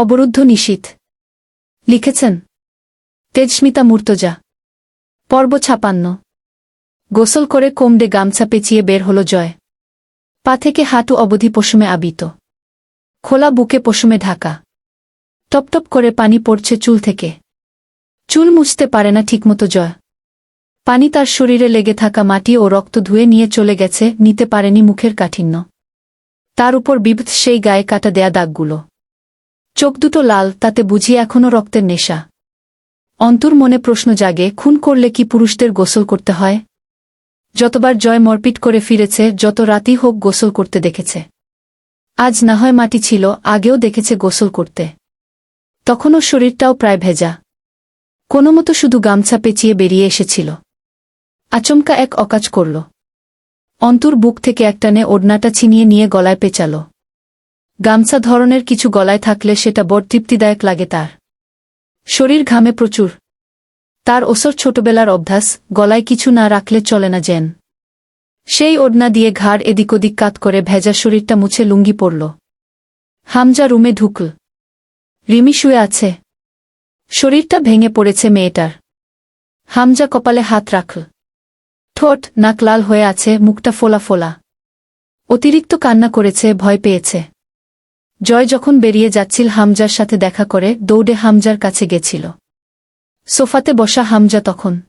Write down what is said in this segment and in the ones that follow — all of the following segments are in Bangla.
অবরুদ্ধ নিশীথ লিখেছেন, তেজস্মিতা মূর্তজা, পর্ব ছাপান্ন। গোসল করে কোমডে গামছা পেঁচিয়ে বের হল জয়। পা থেকে হাঁটু অবধি পশমে আবিত। খোলা বুকে পশমে ঢাকা। টপটপ করে পানি পড়ছে চুল থেকে। চুল মুছতে পারে না ঠিকমতো জয়। পানি তার শরীরে লেগে থাকা মাটি ও রক্ত ধুয়ে নিয়ে চলে গেছে, নিতে পারেনি মুখের কাঠিন্য। তার উপর বিভৎ সেই গায়ে কাটা দেয়া দাগগুলো। চোখ দুটো লাল, তাতে বুঝি এখনও রক্তের নেশা। অন্তর মনে প্রশ্ন জাগে, খুন করলে কি পুরুষদের গোসল করতে হয়? যতবার জয় মরপিট করে ফিরেছে, যত রাতই হোক গোসল করতে দেখেছে। আজ না হয় মাটি ছিল, আগেও দেখেছে গোসল করতে। তখনও শরীরটাও প্রায় ভেজা। কোনোমতো শুধু গামছা পেঁচিয়ে বেরিয়ে এসেছিল। আচমকা এক অকাজ করল। অন্তর বুক থেকে একটানে ওড়নাটা ছিনিয়ে নিয়ে গলায় পেঁচাল। গামছা ধরনের কিছু গলায় থাকলে সেটা বড় তৃপ্তিদায়ক লাগে তার। শরীর ঘামে প্রচুর। তার ওসর ছোটবেলার অভ্যাস, গলায় কিছু না রাখলে চলে না যেন। সেই ওড়না দিয়ে ঘাড় এদিক ওদিক কাত করে ভেজা শরীরটা মুছে লুঙ্গি পড়ল হামজা রুমে ঢুকল। রিমি শুয়ে আছে। শরীরটা ভেঙে পড়েছে মেয়েটার। হামজা কপালে হাত রাখল। ঠোঁট, নাক লাল হয়ে আছে, মুখটা ফোলা ফোলা। অতিরিক্ত কান্না করেছে, ভয় পেয়েছে। জয় যখন বেরিয়ে যাচ্ছিল, হামজার সাথে দেখা করে দৌড়ে হামজার কাছে গেছিল। সোফাতে বসা হামজা তখন।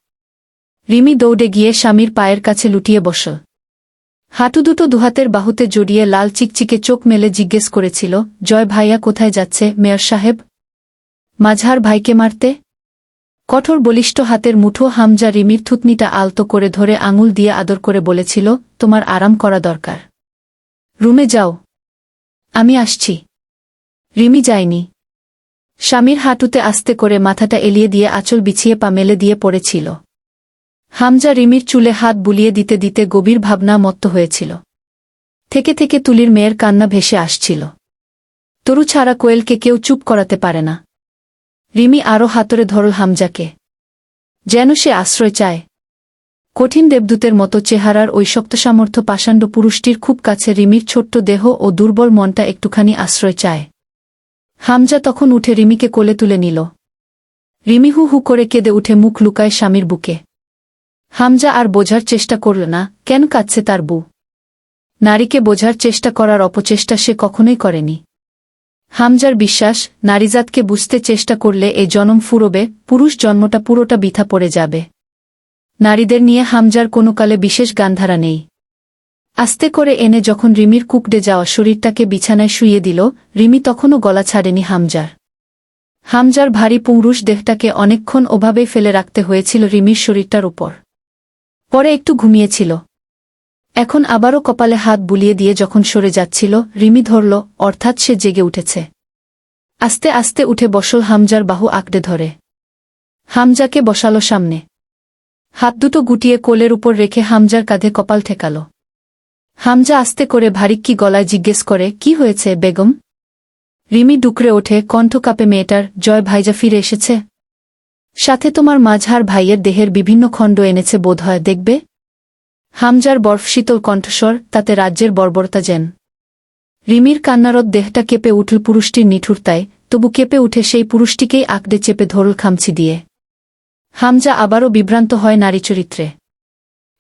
রিমি দৌড়ে গিয়ে স্বামীর পায়ের কাছে লুটিয়ে বসল। হাঁটু দুটো দুহাতের বাহুতে জড়িয়ে লাল চিকচিকে চোখ মেলে জিজ্ঞেস করেছিল, জয় ভাইয়া কোথায় যাচ্ছে, মেয়র সাহেব? মাঝার ভাইকে মারতে? কঠোর বলিষ্ঠ হাতের মুঠো হামজা রিমির থুতনিটা আলতো করে ধরে আঙুল দিয়ে আদর করে বলেছিল, তোমার আরাম করা দরকার। রুমে যাও। আমি আসছি। রিমি যায়নি। স্বামীর হাঁটুতে আস্তে করে মাথাটা এলিয়ে দিয়ে আঁচল বিছিয়ে পা মেলে দিয়ে পড়েছিল। হামজা রিমির চুলে হাত বুলিয়ে দিতে দিতে গভীর ভাবনা মত্ত হয়েছিল। থেকে থেকে তুলির মেয়ের কান্না ভেসে আসছিল। তরু ছাড়া কোয়েলকে কেউ চুপ করাতে পারে না। রিমি আরও হাতরে ধরল হামজাকে। যেন সে আশ্রয় চায়। কঠিন দেবদূতের মতো চেহারার ওই শক্ত সামর্থ্য পাষাণ্ড পুরুষটির খুব কাছে রিমির ছোট্ট দেহ ও দুর্বল মনটা একটুখানি আশ্রয় চায়। হামজা তখন উঠে রিমিকে কোলে তুলে নিল। রিমি হু হু করে কেঁদে উঠে মুখ লুকায় স্বামীর বুকে। হামজা আর বোঝার চেষ্টা করল না, কেন কাঁদছে তার বু নারীকে বোঝার চেষ্টা করার অপচেষ্টা সে কখনোই করেনি। হামজার বিশ্বাস, নারীজাতকে বুঝতে চেষ্টা করলে এ জনম ফুরবে, পুরুষ জন্মটা পুরোটা বিথা পড়ে যাবে। নারীদের নিয়ে হামজার কোনো কালে বিশেষ গান্ধারা নেই। আস্তে করে এনে যখন রিমির কুকডে যাওয়া শরীরটাকে বিছানায় শুইয়ে দিল, রিমি তখনও গলা ছাড়েনি হামজার। হামজার ভারী পুংরুষ দেহটাকে অনেকক্ষণ ওভাবেই ফেলে রাখতে হয়েছিল রিমির শরীরটার উপর। পরে একটু ঘুমিয়েছিল। এখন আবারও কপালে হাত বুলিয়ে দিয়ে যখন সরে যাচ্ছিল, রিমি ধরল, অর্থাৎ সে জেগে উঠেছে। আস্তে আস্তে উঠে বসল হামজার বাহু আঁকড়ে ধরে। হামজাকে বসালো সামনে। হাত দুটো গুটিয়ে কোলের উপর রেখে হামজার কাঁধে কপাল ঠেকাল। হামজা আস্তে করে ভারিক্কি গলায় জিজ্ঞেস করে, কি হয়েছে বেগম? রিমি ডুকরে ওঠে কণ্ঠ কাপে মেয়েটার জয় ভাইজা ফিরে এসেছে। সাথে তোমার মাঝহার ভাইয়ের দেহের বিভিন্ন খণ্ড এনেছে বোধহয়, দেখবে? হামজার বরফ শীতল কণ্ঠস্বর, তাতে রাজ্যের বর্বরতা যেন। রিমির কান্নারত দেহটা কেঁপে উঠল পুরুষটির নিঠুরতায়, তবু কেঁপে উঠে সেই পুরুষটিকেই আঁকড়ে চেপে ধরল খামছি দিয়ে। হামজা আবারও বিভ্রান্ত হয় নারী চরিত্রে।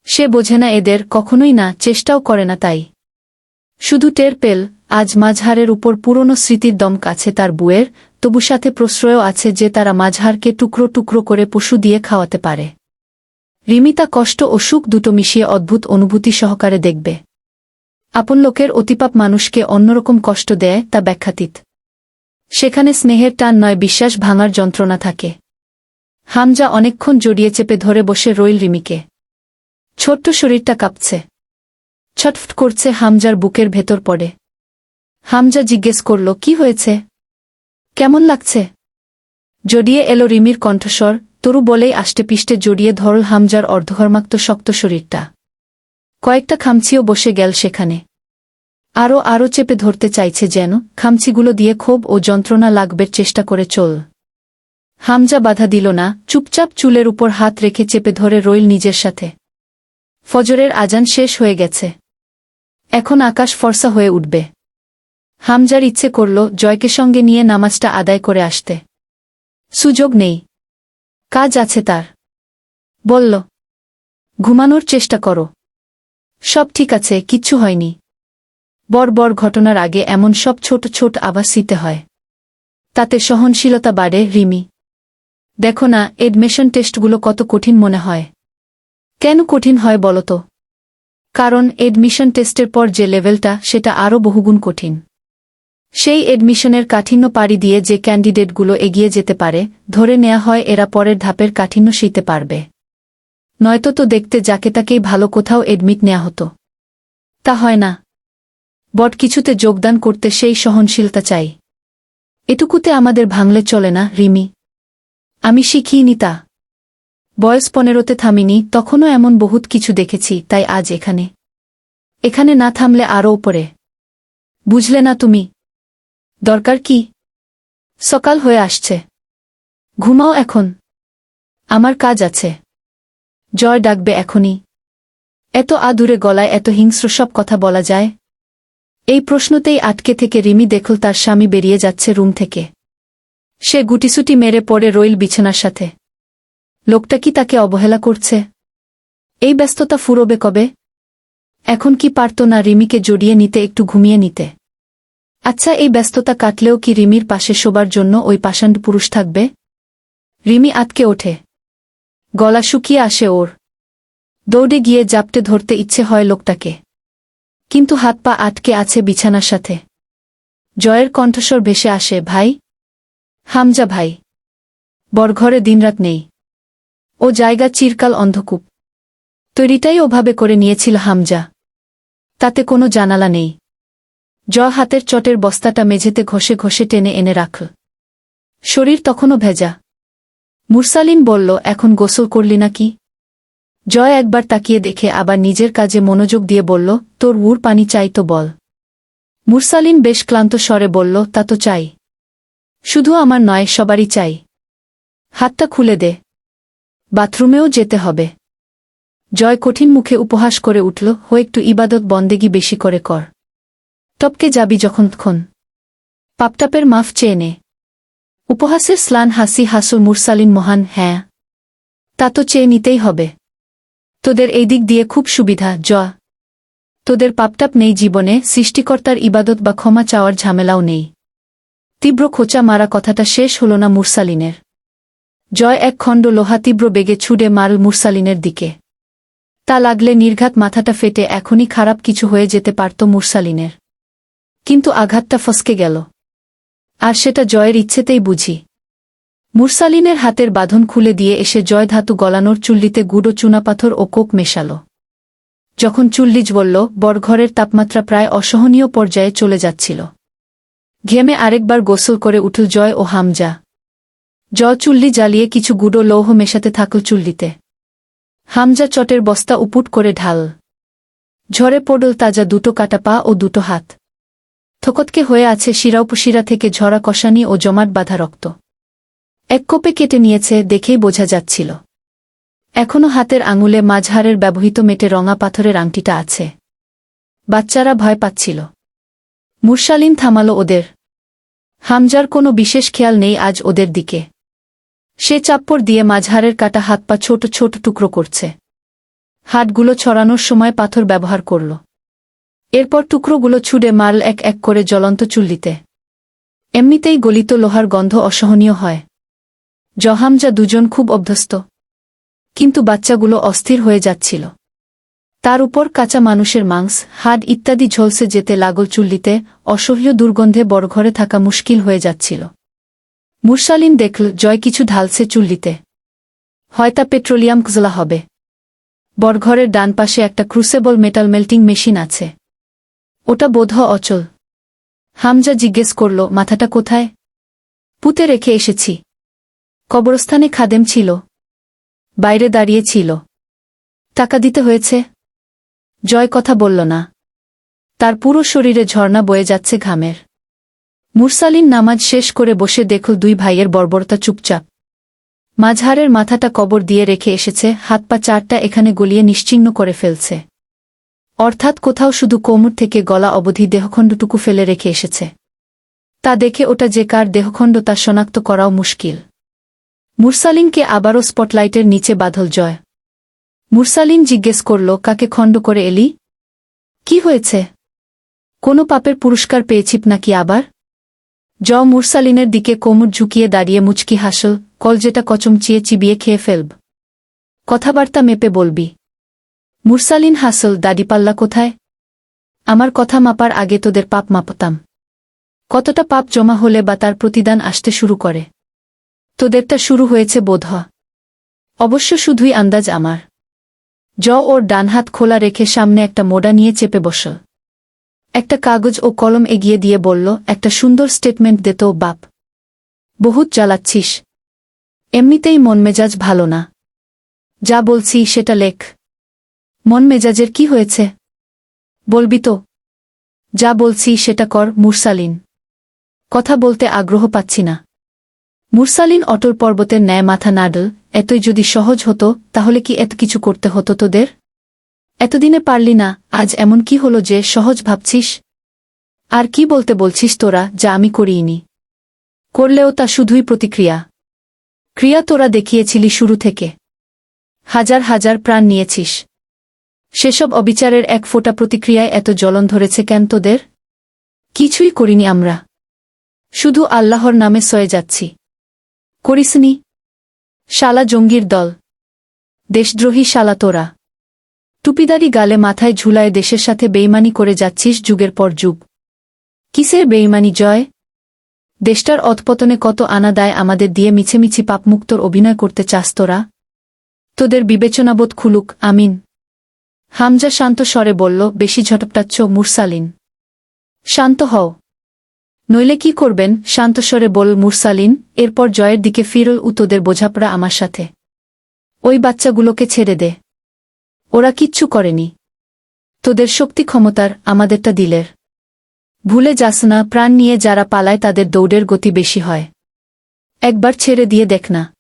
সে বোঝে না এদের কখনোই না, চেষ্টাও করে না তাই। শুধু টের পেল, আজ মাঝহারের উপর পুরনো স্মৃতির দম কাছে তার বুয়ের, তবু সাথে প্রশ্রয়ও আছে যে তারা মাঝহারকে টুকরো টুকরো করে পশু দিয়ে খাওয়াতে পারে। রিমিতা কষ্ট ও সুখ দুটো মিশিয়ে অদ্ভুত অনুভূতি সহকারে দেখবে। আপন লোকের অতিপাপ মানুষকে অন্যরকম কষ্ট দেয় তা ব্যাখ্যাতীত। সেখানে স্নেহের টান নয়, বিশ্বাস ভাঙার যন্ত্রণা থাকে। হামজা অনেকক্ষণ জড়িয়ে চেপে ধরে বসে রইল রিমিকে। ছোট্ট শরীরটা কাঁপছে। ছটফট করছে হামজার বুকের ভেতর পড়ে। হামজা জিজ্ঞেস করল, কি হয়েছে? কেমন লাগছে? জড়িয়ে এলো রিমির কণ্ঠস্বর। তরু বলেই আষ্টে পিষ্টে জড়িয়ে ধরল হামজার অর্ধঘর্মাক্ত শক্ত শরীরটা। কয়েকটা খামচিও বসে গেল সেখানে। আরও আরও চেপে ধরতে চাইছে যেন, খামচিগুলো দিয়ে ক্ষোভ ও যন্ত্রণা লাগবে চেষ্টা করে চল। হামজা বাধা দিল না, চুপচাপ চুলের উপর হাত রেখে চেপে ধরে রইল নিজের সাথে। ফজরের আজান শেষ হয়ে গেছে। এখন আকাশ ফর্সা হয়ে উঠবে। হামজার ইচ্ছে করল জয়কে সঙ্গে নিয়ে নামাজটা আদায় করে আসতে। সুযোগ নেই। কাজ আছে তার। বলল, ঘুমানোর চেষ্টা করো। সব ঠিক আছে, কিচ্ছু হয়নি। বর বর ঘটনার আগে এমন সব ছোট ছোট আবাস দিতে হয়। তাতে সহনশীলতা বাড়ে, রিমি। দেখো না এডমিশন টেস্টগুলো কত কঠিন মনে হয়। কেন কঠিন হয় বলতো কারণ এডমিশন টেস্টের পর যে লেভেলটা সেটা আরও বহুগুণ কঠিন। সেই এডমিশনের কাঠিন্য পাড়ি দিয়ে যে ক্যান্ডিডেটগুলো এগিয়ে যেতে পারে, ধরে নেওয়া হয় এরা পরের ধাপের কাঠিন্য শিতে পারবে। নয়তো তো দেখতে যাকে তাকেই ভালো কোথাও এডমিট নেওয়া হতো। তা হয় না। বট কিছুতে যোগদান করতে সেই সহনশীলতা চাই। এটুকুতে আমাদের ভাঙলে চলে না, রিমি? আমি শিখিনি তা। বয়স পনেরোতে থামিনি, তখনও এমন বহুত কিছু দেখেছি, তাই আজ এখানে। এখানে না থামলে আরও ওপরে বুঝলে না তুমি? দরকার কি? সকাল হয়ে আসছে। ঘুমাও এখন। আমার কাজ আছে। জয় ডাকবে এখনই। এত আদুরে গলায় এত হিংস্র সব কথা বলা যায়। এই প্রশ্নতেই আটকে থেকে রিমি দেখল তার স্বামী বেরিয়ে যাচ্ছে রুম থেকে। সে গুটিসুটি মেরে পড়ে রইল বিছানার সাথে। লোকটা কি তাকে অবহেলা করছে? এই ব্যস্ততা ফুরোবে কবে? এখন কি পারত না রিমিকে জড়িয়ে নিতে, একটু ঘুমিয়ে নিতে? আচ্ছা এই ব্যস্ততা কাটলেও কি রিমির পাশে শোবার জন্য ওই পাষাণ্ড পুরুষ থাকবে? রিমি আটকে ওঠে। গলা শুকিয়ে আসে ওর। দৌড়ে গিয়ে জাপটে ধরতে ইচ্ছে হয় লোকটাকে। কিন্তু হাত পা আটকে আছে বিছানার সাথে। জয়ের কণ্ঠস্বর ভেসে আসে, ভাই হামজা ভাই, বরঘরে দিনরাত নেই। ও জায়গা চিরকাল অন্ধকূপ। তৈরিটাই ওভাবে করে নিয়েছিল হামজা। তাতে কোনো জানালা নেই। জ হাতের চটের বস্তাটা মেঝেতে ঘষে ঘষে টেনে এনে রাখল শরীর তখনও ভেজা। মুরসালিন বলল, এখন গোসল করলি নাকি? জয় একবার তাকিয়ে দেখে আবার নিজের কাজে মনোযোগ দিয়ে বলল, তোর উর পানি চাই তো বল। মুরসালিন বেশ ক্লান্ত স্বরে বলল, তা তো চাই। শুধু আমার নয়, সবারই চাই। হাতটা খুলে দে। বাথরুমেও যেতে হবে। জয় কঠিন মুখে উপহাস করে উঠল, হো, একটু ইবাদত বন্দেগি বেশি করে কর। টপকে যাবি যখন যখনক্ষণ পাপটাপের মাফ চেয়ে নে। উপহাসের স্লান হাসি হাসুর মুরসালিন মহান হ্যাঁ। তা তো চেয়ে নিতেই হবে। তোদের এই দিক দিয়ে খুব সুবিধা, জ। তোদের পাপটাপ নেই জীবনে, সৃষ্টিকর্তার ইবাদত বা ক্ষমা চাওয়ার ঝামেলাও নেই। তীব্র খোঁচা মারা কথাটা শেষ হল না মুরসালিনের। জয় এক খণ্ড লোহা তীব্র বেগে ছুড়ে মারল মুরসালিনের দিকে। তা লাগলে নির্ঘাত মাথাটা ফেটে এখনই খারাপ কিছু হয়ে যেতে পারত মুরসালিনের। কিন্তু আঘাতটা ফসকে গেল। আর সেটা জয়ের ইচ্ছেতেই বুঝি। মুরসালিনের হাতের বাঁধন খুলে দিয়ে এসে জয় ধাতু গলানোর চুল্লিতে গুঁড়ো চুনাপাথর ও কোক মেশাল। যখন চুল্লিজ বলল বরঘরের তাপমাত্রা প্রায় অসহনীয় পর্যায়ে চলে যাচ্ছিল। ঘেমে আরেকবার গোসল করে উঠল জয় ও হামজা। জ চুল্লি জ্বালিয়ে কিছু গুঁড়ো লৌহ মেশাতে থাকল চুল্লিতে। হামজা চটের বস্তা উপুট করে ঢাল। ঝরে পড়ল তাজা দুটো কাটা পা ও দুটো হাত। থকতকে হয়ে আছে শিরাউপশিরা থেকে ঝরা কষানি ও জমাট বাঁধা রক্ত। এক কোপে কেটে নিয়েছে দেখেই বোঝা যাচ্ছিল। এখনও হাতের আঙুলে মাঝহারের ব্যবহৃত মেটে রঙা পাথরের আংটিটা আছে। বাচ্চারা ভয় পাচ্ছিল। মুরসালিন থামাল ওদের। হামজার কোনো বিশেষ খেয়াল নেই আজ ওদের দিকে। সে চাপ্পড় দিয়ে মাঝহারের কাটা হাত পা ছোট ছোট টুকরো করছে। হাটগুলো ছড়ানোর সময় পাথর ব্যবহার করল। এরপর টুকরোগুলো ছুড়ে মারল এক এক করে জ্বলন্ত চুল্লিতে। এমনিতেই গলিত লোহার গন্ধ অসহনীয় হয়। জহামজা দুজন খুব অভ্যস্ত। কিন্তু বাচ্চাগুলো অস্থির হয়ে যাচ্ছিল। তার উপর কাঁচা মানুষের মাংস, হাড় ইত্যাদি ঝলসে যেতে লাগল চুল্লিতে, অসহ্য দুর্গন্ধে বড়ঘরে থাকা মুশকিল হয়ে যাচ্ছিল। মুরসালিন দেখল, জয় কিছু ঢালছে চুল্লিতে। হয়তা পেট্রোলিয়াম কজলা হবে। বড়ঘরের ডান পাশে একটা ক্রুসেবল মেটাল মেল্টিং মেশিন আছে। ওটা বোধ অচল। হামজা জিজ্ঞেস করল, মাথাটা কোথায়? পুঁতে রেখে এসেছি। কবরস্থানে খাদেম ছিল। বাইরে দাঁড়িয়ে ছিল। টাকা দিতে হয়েছে? জয় কথা বলল না। তার পুরো শরীরে ঝর্ণা বয়ে যাচ্ছে ঘামের। মুরসালিন নামাজ শেষ করে বসে দেখল দুই ভাইয়ের বর্বরতা চুপচাপ। মাঝহারের মাথাটা কবর দিয়ে রেখে এসেছে, হাত পা চারটা এখানে গলিয়ে নিশ্চিহ্ন করে ফেলছে। অর্থাৎ কোথাও শুধু কোমর থেকে গলা অবধি দেহখণ্ডটুকু ফেলে রেখে এসেছে। তা দেখে ওটা যে কার দেহখণ্ড তা শনাক্ত করাও মুশকিল। মুরসালিনকে আবারও স্পটলাইটের নিচে বাঁধল জয়। মুরসালিন জিজ্ঞেস করল, কাকে খণ্ড করে এলি? কি হয়েছে? কোনো পাপের পুরস্কার পেয়েছিপ নাকি আবার? জ মুরসালিনের দিকে কোমর ঝুঁকিয়ে দাঁড়িয়ে মুচকি হাসল, কল যেটা কচমচিয়ে চিবিয়ে খেয়ে ফেলব। কথাবার্তা মেপে বলবি। মুরসালিন হাসল দাড়িপাল্লা কোথায়? আমার কথা মাপার আগে তোদের পাপ মাপতাম। কতটা পাপ জমা হলে বা তার প্রতিদান আসতে শুরু করে? তোদেরটা শুরু হয়েছে বোধ অবশ্য শুধুই আন্দাজ আমার। জ ওর ডান হাত খোলা রেখে সামনে একটা মোড়া নিয়ে চেপে বসল একটা কাগজ ও কলম এগিয়ে দিয়ে বলল, একটা সুন্দর স্টেটমেন্ট দে বাপ। বহুত জ্বালাচ্ছিস এমনিতেই মন মেজাজ ভালো না। যা বলছি সেটা লেখ। মন মেজাজের কি হয়েছে? বলবি তো। যা বলছি সেটা কর, মুরসালিন। কথা বলতে আগ্রহ পাচ্ছি না। মুরসালিন অটল পর্বতের ন্যায় মাথা নাডল, এতই যদি সহজ হতো, তাহলে কি এত কিছু করতে হতো তোদের? এতদিনে পারলি না, আজ এমন কি হলো যে সহজ ভাবছিস? আর কি বলতে বলছিস তোরা, যা আমি করিনি? করলেও তা শুধুই প্রতিক্রিয়া। ক্রিয়া তোরা দেখিয়েছিলি শুরু থেকে। হাজার হাজার প্রাণ নিয়েছিস। সেসব অবিচারের এক ফোঁটা প্রতিক্রিয়ায় এত জ্বলন ধরেছে কেন তোদের? কিছুই করিনি আমরা। শুধু আল্লাহর নামে সয়ে যাচ্ছি। করিসনি শালা জঙ্গির দল। দেশদ্রোহী শালা তোরা। টুপিদারি গালে মাথায় ঝুলায় দেশের সাথে বেইমানি করে যাচ্ছিস যুগের পর যুগ। কিসের বেইমানি জয়? দেশটার অধপতনে কত আনা দায় আমাদের দিয়ে মিছেমিছি পাপমুক্তর অভিনয় করতে চাস তোরা? তোদের বিবেচনাবোধ খুলুক, আমিন। হামজা শান্ত স্বরে বলল, বেশি ঝটপটাচ্ছ মুরসালিন। শান্ত হও। নইলে কি করবেন? শান্তস্বরে বল মুরসালিন, এরপর জয়ের দিকে ফিরল উ তোদের বোঝাপড়া আমার সাথে। ওই বাচ্চাগুলোকে ছেড়ে দে। ওরা কিচ্ছু করেনি। তোদের শক্তি ক্ষমতার আমাদেরটা দিলের। ভুলে যাস না, প্রাণ নিয়ে যারা পালায় তাদের দৌড়ের গতি বেশি হয়। একবার ছেড়ে দিয়ে দেখ না।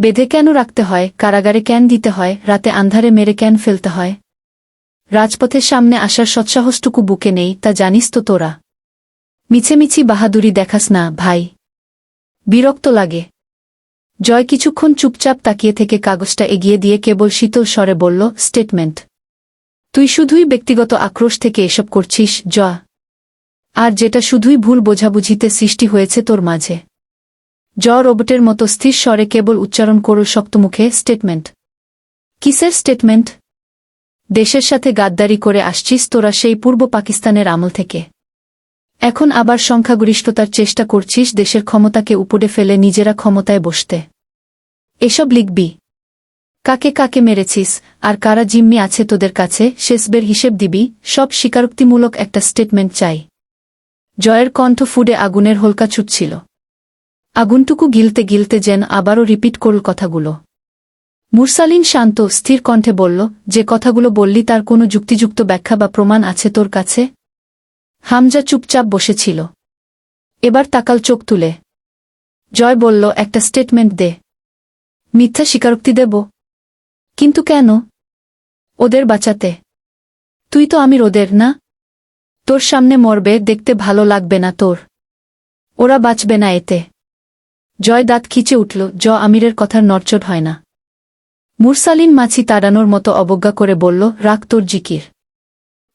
বেঁধে কেন রাখতে হয়? কারাগারে কেন দিতে হয়? রাতে আন্ধারে মেরে কেন ফেলতে হয়? রাজপথের সামনে আসার সৎসাহসটুকু বুকে নেই, তা জানিস তো তোরা। মিছেমিছি বাহাদুরি দেখাস না, ভাই। বিরক্ত লাগে। জয় কিছুক্ষণ চুপচাপ তাকিয়ে থেকে কাগজটা এগিয়ে দিয়ে কেবল শীতল স্বরে বলল স্টেটমেন্ট তুই শুধুই ব্যক্তিগত আক্রোশ থেকে এসব করছিস জ আর যেটা শুধুই ভুল বোঝাবুঝিতে সৃষ্টি হয়েছে তোর মাঝে। জ রোবটের মতো স্থির স্বরে কেবল উচ্চারণ করল শক্তমুখে স্টেটমেন্ট কিসের স্টেটমেন্ট দেশের সাথে গাদ্দারি করে আসছিস তোরা সেই পূর্ব পাকিস্তানের আমল থেকে। এখন আবার সংখ্যাগরিষ্ঠতার চেষ্টা করছিস দেশের ক্ষমতাকে উপরে ফেলে নিজেরা ক্ষমতায় বসতে। এসব লিখবি। কাকে কাকে মেরেছিস, আর কারা জিম্মি আছে তোদের কাছে, শেষবের হিসেব দিবি, সব স্বীকারোক্তিমূলক একটা স্টেটমেন্ট চাই। জয়ের কণ্ঠ ফুডে আগুনের হোলকা ছুটছিল। আগুনটুকু গিলতে গিলতে যেন আবারও রিপিট করল কথাগুলো। মুরসালিন শান্ত, স্থির কণ্ঠে বলল, যে কথাগুলো বললি তার কোনো যুক্তিযুক্ত ব্যাখ্যা বা প্রমাণ আছে তোর কাছে? হামজা চুপচাপ বসেছিল। এবার তাকাল চোখ তুলে। জয় বলল, একটা স্টেটমেন্ট দে। মিথ্যা স্বীকারোক্তি দেব। কিন্তু কেন? ওদের বাঁচাতে। তুই তো আমির ওদের, না? তোর সামনে মরবে, দেখতে ভালো লাগবে না তোর। ওরা বাঁচবে না এতে। জয় দাঁত খিচে উঠল। জ আমিরের কথার নরচট হয় না। মুরসালিন মাছি তাড়ানোর মতো অবজ্ঞা করে বলল, রাখ তোর জিকির।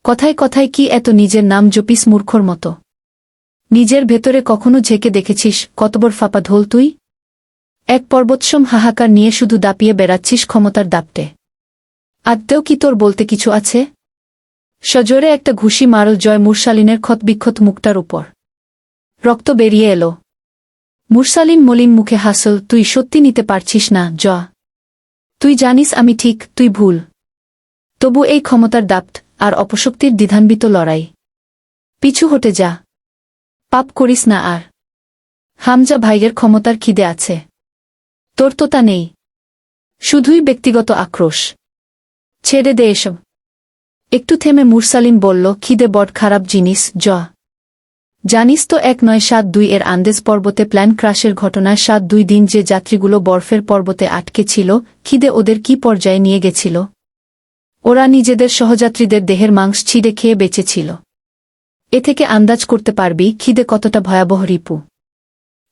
কথায় কথায় কি এত নিজের নাম জপিস মূর্খর মতো? নিজের ভেতরে কখনো ঝেঁকে দেখেছিস কতবর ফাপা ধোল তুই? এক পর্বতসম হাহাকার নিয়ে শুধু দাপিয়ে বেড়াচ্ছিস ক্ষমতার দাপটে। আদতেও কি তোর বলতে কিছু আছে? সজোরে একটা ঘুষি মারল জয় মুরসালিনের ক্ষতবিক্ষত মুখটার উপর। রক্ত বেরিয়ে এলো। মুরসালিন মলিন মুখে হাসল, তুই সত্যি নিতে পারছিস না জ তুই জানিস আমি ঠিক, তুই ভুল। তবু এই ক্ষমতার দাপ্ট আর অপশক্তির দ্বিধান্বিত লড়াই। পিছু হটে যা। পাপ করিস না আর। হামজা ভাইয়ের ক্ষমতার খিদে আছে। তোর তো তা নেই। শুধুই ব্যক্তিগত আক্রোশ। ছেড়ে দে এসব। একটু থেমে মুরসালিম বলল, খিদে বড খারাপ জিনিস, জ। জানিস তো এক নয় সাত দুই এর আন্দেজ পর্বতে প্ল্যান ক্রাশের ঘটনায় সাত দুই দিন যে যাত্রীগুলো বরফের পর্বতে আটকে ছিল, খিদে ওদের কি পর্যায়ে নিয়ে গেছিল? ওরা নিজেদের সহযাত্রীদের দেহের মাংস ছিঁড়ে খেয়ে বেঁচেছিল। এ থেকে আন্দাজ করতে পারবি খিদে কতটা ভয়াবহ, রিপু।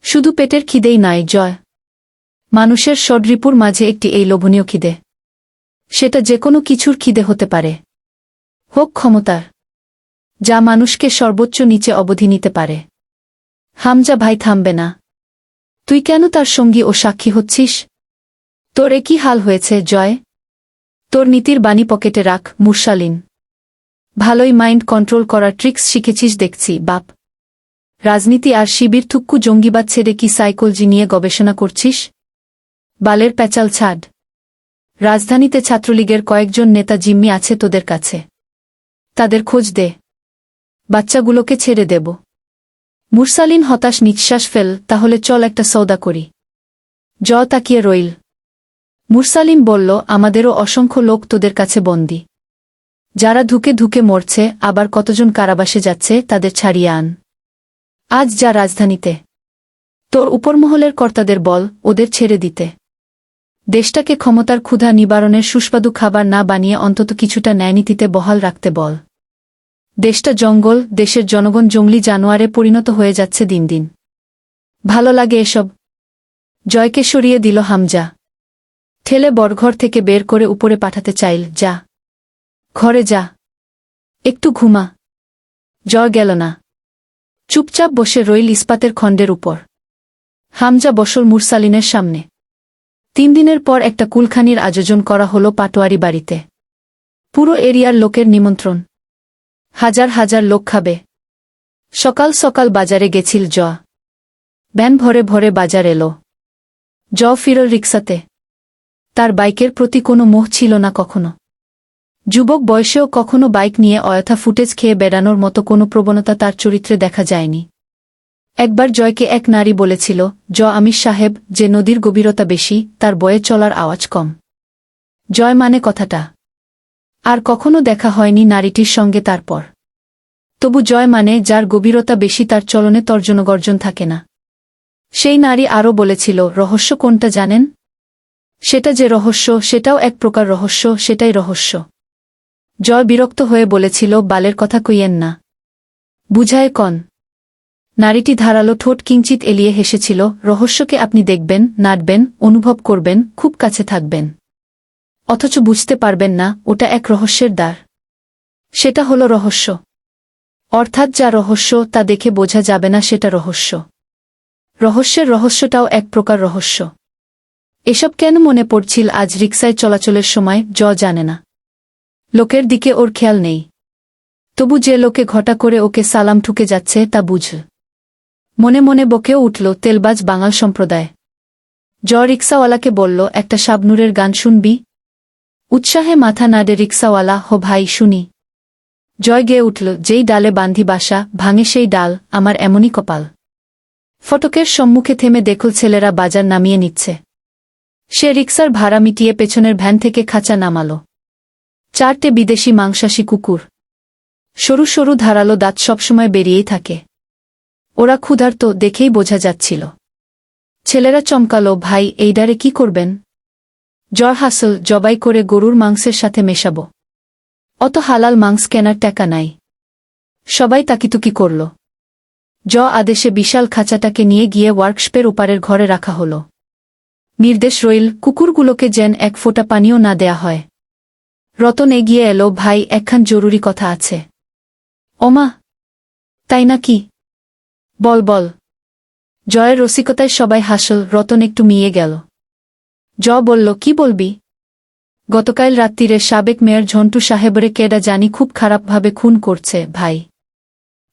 শুধু পেটের খিদেই নয়, জয়। মানুষের ষডরিপুর মাঝে একটি এই লোভনীয় খিদে। সেটা যে কোনো কিছুর খিদে হতে পারে। হোক ক্ষমতার। যা মানুষকে সর্বোচ্চ নিচে অবধি নিতে পারে। হামজা ভাই থামবে না। তুই কেন তার সঙ্গী ও সাক্ষী হচ্ছিস? তোর একই হাল হয়েছে, জয়? তোর নীতির বাণী পকেটে রাখ, মুরসালিন। ভালোই মাইন্ড কন্ট্রোল করার ট্রিক্স শিখেছিস দেখছি, বাপ। রাজনীতি আর শিবির থুক্কু জঙ্গিবাদ ছেড়ে কি সাইকোলজি নিয়ে গবেষণা করছিস? বালের প্যাচাল ছাড়। রাজধানীতে ছাত্রলীগের কয়েকজন নেতা জিম্মি আছে তোদের কাছে। তাদের খোঁজ দে। বাচ্চাগুলোকে ছেড়ে দেব। মুরসালিন হতাশ নিঃশ্বাস ফেল, তাহলে চল একটা সৌদা করি। জ তাকিয়ে রইল। মুরসালিম বলল, আমাদেরও অসংখ্য লোক তোদের কাছে বন্দি। যারা ধুকে ধুকে মরছে, আবার কতজন কারাবাসে যাচ্ছে, তাদের ছাড়িয়ে আন। আজ যা রাজধানীতে। তোর উপরমহলের কর্তাদের বল, ওদের ছেড়ে দিতে। দেশটাকে ক্ষমতার ক্ষুধা নিবারণের সুস্বাদু খাবার না বানিয়ে অন্তত কিছুটা ন্যায়নীতিতে বহাল রাখতে বল। দেশটা জঙ্গল, দেশের জনগণ জঙ্গলি জানোয়ারে পরিণত হয়ে যাচ্ছে দিন দিন। ভালো লাগে এসব। জয়কে সরিয়ে দিল হামজা। ঠেলে বরঘর থেকে বের করে উপরে পাঠাতে চাইল, যা। ঘরে যা। একটু ঘুমা। জয় গেল না। চুপচাপ বসে রইল ইস্পাতের খণ্ডের উপর। হামজা বসল মুরসালিনের সামনে। তিন দিনের পর একটা কুলখানির আয়োজন করা হল পাটোয়ারি বাড়িতে। পুরো এরিয়ার লোকের নিমন্ত্রণ। হাজার হাজার লোক খাবে। সকাল সকাল বাজারে গেছিল জ। ব্যান ভরে ভরে বাজার এলো। জ ফিরল রিক্সাতে তার বাইকের প্রতি কোনো মোহ ছিল না কখনো। যুবক বয়সেও কখনো বাইক নিয়ে অয়থা ফুটেজ খেয়ে বেড়ানোর মতো কোনো প্রবণতা তার চরিত্রে দেখা যায়নি। একবার জয়কে এক নারী বলেছিল, জ আমির সাহেব, যে নদীর গভীরতা বেশি, তার বয়ে চলার আওয়াজ কম। জয় মানে কথাটা। আর কখনো দেখা হয়নি নারীটির সঙ্গে তারপর। তবু জয় মানে যার গভীরতা বেশি তার চলনে তর্জনগর্জন থাকে না। সেই নারী আরও বলেছিল, রহস্য কোনটা জানেন? সেটা যে রহস্য, সেটাও এক প্রকার রহস্য, সেটাই রহস্য। জয় বিরক্ত হয়ে বলেছিল, বালের কথা কইয়েন না। বুঝায় কন। নারীটি ধারালো ঠোঁট কিঞ্চিত এলিয়ে হেসেছিল, রহস্যকে আপনি দেখবেন নাটবেন অনুভব করবেন, খুব কাছে থাকবেন। অথচ বুঝতে পারবেন না, ওটা এক রহস্যের দ্বার। সেটা হলো রহস্য। অর্থাৎ যা রহস্য, তা দেখে বোঝা যাবে না সেটা রহস্য। রহস্যের রহস্যটাও এক প্রকার রহস্য। এসব কেন মনে পড়ছিল আজ রিক্সায় চলাচলের সময়, জ জানে না। লোকের দিকে ওর খেয়াল নেই। তবু যে লোকে ঘটা করে ওকে সালাম ঠুকে যাচ্ছে তা বুঝ। মনে মনে বকেও উঠল তেলবাজ বাঙাল সম্প্রদায়। জ রিক্সাওয়ালাকে বলল, একটা শাবনুরের গান শুনবি? উৎসাহে মাথা নাড়ে রিক্সাওয়ালা হো ভাই, শুনি। জয় গেয়ে উঠল, যেই ডালে বান্ধি বাসা, ভাঙে সেই ডাল, আমার এমনই কপাল। ফটকের সম্মুখে থেমে দেখল ছেলেরা বাজার নামিয়ে নিচ্ছে। সে রিক্সার ভাড়া মিটিয়ে পেছনের ভ্যান থেকে খাঁচা নামালো। চারটে বিদেশি মাংসাশী কুকুর। সরু সরু ধারালো দাঁত সবসময় বেরিয়েই থাকে। ওরা ক্ষুধার্ত দেখেই বোঝা যাচ্ছিল। ছেলেরা চমকালো, ভাই, এই ডারে কি করবেন? জ্বর, হাসল, জবাই করে গরুর মাংসের সাথে মেশাব। অত হালাল মাংস কেনার টাকা নাই। সবাই তাকিতুকি করল। জ আদেশে বিশাল খাঁচাটাকে নিয়ে গিয়ে ওয়ার্কশপের ওপারের ঘরে রাখা হল। নির্দেশ রইল, কুকুরগুলোকে যেন এক ফোঁটা পানিও না দেয়া হয়। রতন এগিয়ে এলো, ভাই, একখান জরুরি কথা আছে। ওমা, তাই না কি বল বল। জয়ের রসিকতায় সবাই হাসল, রতন একটু মিয়ে গেল। জ বলল, কি বলবি? গতকাল রাত্রিরে সাবেক মেয়র ঝন্টু সাহেবরে কেডা জানি খুব খারাপভাবে খুন করছে, ভাই।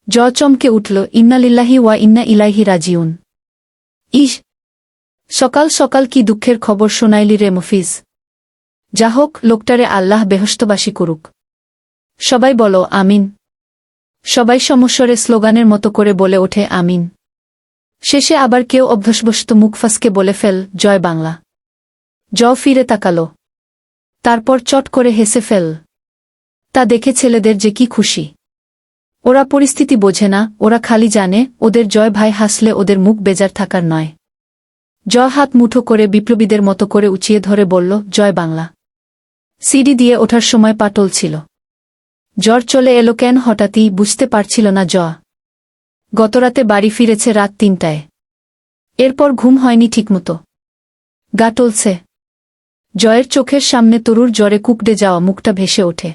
জ চমকে উঠল ইন্নালিল্লাহি ওয়া ইন্না ইলাইহি রাজিউন। ইস সকাল সকাল কি দুঃখের খবর শোনাইলি রে মফিজ? যা হোক, লোকটারে আল্লাহ বেহস্তবাসী করুক। সবাই বলো, আমিন। সবাই সমস্বরে স্লোগানের মতো করে বলে ওঠে, আমিন। শেষে আবার কেউ অভ্যসবশত মুখফাসকে বলে ফেল, জয় বাংলা। জ ফিরে তাকালো। তারপর চট করে হেসে ফেল। তা দেখে ছেলেদের যে কি খুশি। ওরা পরিস্থিতি বোঝে না, ওরা খালি জানে, ওদের জয় ভাই হাসলে ওদের মুখ বেজার থাকার নয়। জ হাত মুঠো করে বিপ্লবীদের মতো করে উঁচিয়ে ধরে বলল, জয় বাংলা। সিঁড়ি দিয়ে ওঠার সময় পাটল ছিল। জ্বর চলে এলো কেন হঠাৎই বুঝতে পারছিল না জ গতরাতে বাড়ি ফিরেছে রাত তিনটায়। এরপর ঘুম হয়নি ঠিকমতো। গা টলছে। জয়ের চোখের সামনে তরুর জ্বরে কুকড়ে যাওয়া মুখটা ভেসে ওঠে।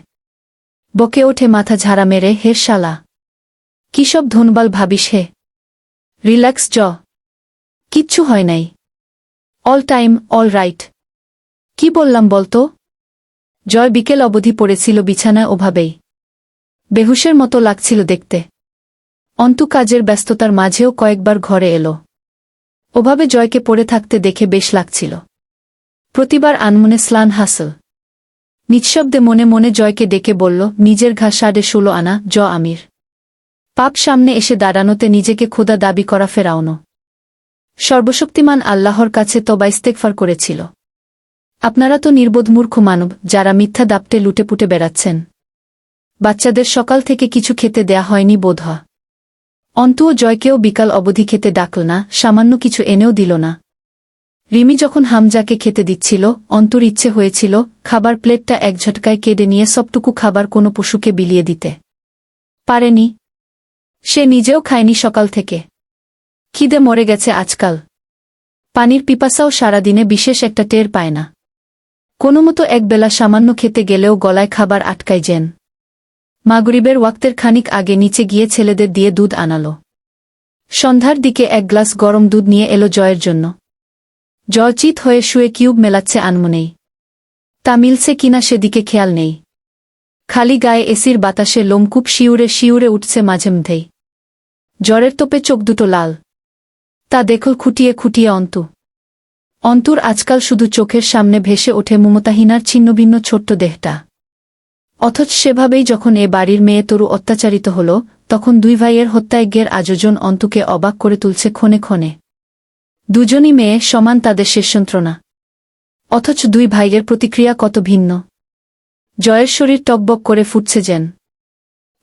বকে ওঠে মাথা ঝাড়া মেরে, হে শালা, কি সব ধনবাল ভাবিস হে? রিল্যাক্স জ। কিচ্ছু হয় নাই। অল টাইম অল রাইট কি বললাম বলতো? জয় বিকেল অবধি পড়েছিল বিছানায় ওভাবেই বেহুশের মতো লাগছিল দেখতে। অন্তু কাজের ব্যস্ততার মাঝেও কয়েকবার ঘরে এলো। ওভাবে জয়কে পড়ে থাকতে দেখে বেশ লাগছিল। প্রতিবার আনমনে স্লান হাসল। নিঃশব্দে মনে মনে জয়কে ডেকে বলল, নিজের ঘা সাড়ে ষোলো আনা, জ আমির। পাপ সামনে এসে দাঁড়ানোতে নিজেকে খোদা দাবি করা ফেরাওনো। সর্বশক্তিমান আল্লাহর কাছে তবা ইস্তেকফার করেছিল। আপনারা তো নির্বোধ মূর্খ মানব, যারা মিথ্যা দাপটে লুটেপুটে বেড়াচ্ছেন। বাচ্চাদের সকাল থেকে কিছু খেতে দেয়া হয়নি বোধ হয়। অন্তু ও জয়কেও বিকাল অবধি খেতে ডাকল না, সামান্য কিছু এনেও দিল না। রিমি যখন হামজাকে খেতে দিচ্ছিল, অন্তুর ইচ্ছে হয়েছিল, খাবার প্লেটটা এক ঝটকায় কেড়ে নিয়ে সবটুকু খাবার কোনো পশুকে বিলিয়ে দিতে। পারেনি। সে নিজেও খায়নি সকাল থেকে। খিদে মরে গেছে আজকাল। পানির পিপাসাও সারাদিনে বিশেষ একটা টের পায় না। কোনোমতো একবেলা সামান্য খেতে গেলেও গলায় খাবার আটকায় যেন। মাগরিবের ওয়াক্তের খানিক আগে নিচে গিয়ে ছেলেদের দিয়ে দুধ আনালো। সন্ধ্যার দিকে এক গ্লাস গরম দুধ নিয়ে এলো জয়ের জন্য। জয়চিত হয়ে শুয়ে কিউব মেলাচ্ছে আনমনেই। তা মিলছে কিনা সেদিকে খেয়াল নেই। খালি গায়ে এসির বাতাসে লোমকূপ শিউরে শিউরে উঠছে মাঝে মধ্যেই জ্বরের তোপে চোখ দুটো লাল। তা দেখল খুঁটিয়ে খুটিয়ে অন্তু। অন্তুর আজকাল শুধু চোখের সামনে ভেসে ওঠে মমতাহীনার ছিন্নভিন্ন ছোট্ট দেহটা। অথচ সেভাবেই যখন এ বাড়ির মেয়ে তরু অত্যাচারিত হল, তখন দুই ভাইয়ের হত্যায়জ্ঞের আয়োজন অন্তুকে অবাক করে তুলছে ক্ষণে ক্ষণে। দুজনই মেয়ে, সমান তাদের শেষ যন্ত্রণা অথচ দুই ভাইয়ের প্রতিক্রিয়া কত ভিন্ন। জয়ের শরীর টকবক করে ফুটছে যেন।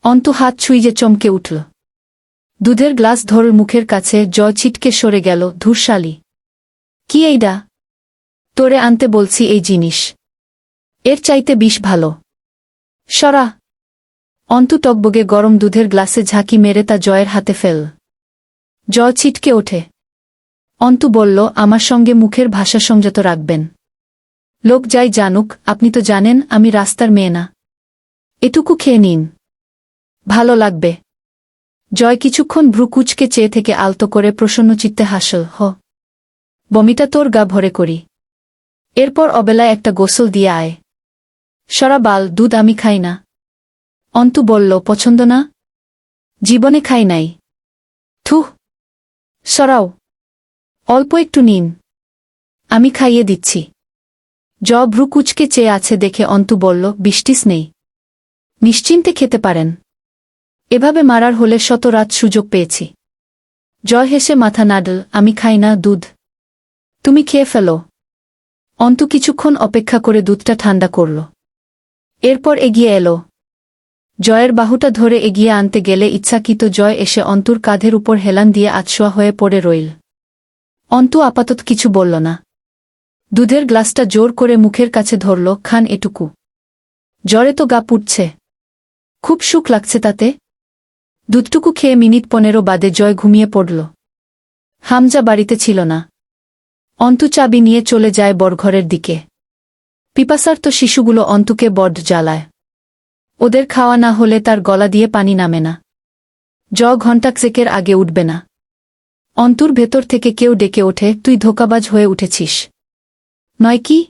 অন্তু হাত ছুঁইয়ে চমকে উঠল। দুধের গ্লাস ধর মুখের কাছে জয় ছিটকে সরে গেল, ধূরশালী। কি এইডা? তোরে আনতে বলছি এই জিনিস। এর চাইতে বিষ ভালো। সরা। অন্তু টকবগে গরম দুধের গ্লাসে ঝাঁকি মেরে তা জয়ের হাতে ফেল। জয় ছিটকে ওঠে। অন্তু বলল, আমার সঙ্গে মুখের ভাষা সংযত রাখবেন। লোক যাই জানুক, আপনি তো জানেন, আমি রাস্তার মেয়ে না। এটুকু খেয়ে নিন। ভালো লাগবে। জয় কিছুক্ষণ ভ্রুকুচকে চেয়ে থেকে আলতো করে প্রসন্ন চিত্তে হাসল, হ। বমিটা তোর গা ভরে করি। এরপর অবেলায় একটা গোসল দিয়ে আয়। সরা বাল, দুধ আমি খাই না। অন্তু বলল, পছন্দ না? জীবনে খাই নাই। থুহ সরাও। অল্প একটু নিন আমি খাইয়ে দিচ্ছি জ ভ্রুকুচকে চেয়ে আছে দেখে অন্তু বলল, বৃষ্টিস নেই। নিশ্চিন্তে খেতে পারেন। এভাবে মারার হলে শত রাত সুযোগ পেয়েছি। জয় হেসে মাথা নাডল, আমি খাই না, দুধ। তুমি খেয়ে ফেলো অন্তু কিছুক্ষণ অপেক্ষা করে দুধটা ঠান্ডা করল। এরপর এগিয়ে এলো। জয়ের বাহুটা ধরে এগিয়ে আনতে গেলে ইচ্ছাকৃত জয় এসে অন্তুর কাঁধের উপর হেলান দিয়ে আতশোয়া হয়ে পড়ে রইল। অন্তু আপাতত কিছু বলল না। দুধের গ্লাসটা জোর করে মুখের কাছে ধরল, খান এটুকু। জ্বরে তো গা পুটছে খুব সুখ লাগছে তাতে। দুধটুকু খেয়ে মিনিট পনেরো বাদে জয় ঘুমিয়ে পড়ল। হামজা বাড়িতে ছিল না। অন্তু চাবি নিয়ে চলে যায় বরঘরের দিকে। পিপাসার্ত শিশুগুলো অন্তুকে বড্ড জ্বালায়। ওদের খাওয়া না হলে তার গলা দিয়ে পানি নামে না। জ ঘণ্টাকসেকের আগে উঠবে না। অন্তুর ভেতর থেকে কেউ ডেকে ওঠে, তুই ধোকাবাজ হয়ে উঠেছিস। নয় কি?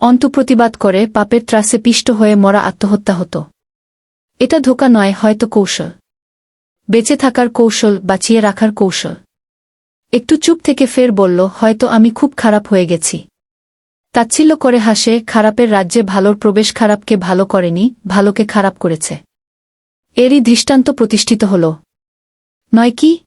অন্তু প্রতিবাদ করে, পাপের ত্রাসে পিষ্ট হয়ে মরা আত্মহত্যা হতো। এটা ধোকা নয়, হয়তো কৌশল। বেঁচে থাকার কৌশল, বাঁচিয়ে রাখার কৌশল। একটু চুপ থেকে ফের বলল, হয়তো আমি খুব খারাপ হয়ে গেছি। তাচ্ছিল্য করে হাসে, খারাপের রাজ্যে ভালোর প্রবেশ খারাপকে ভালো করেনি, ভালোকে খারাপ করেছে। এরই দৃষ্টান্ত প্রতিষ্ঠিত হল। নয় কি?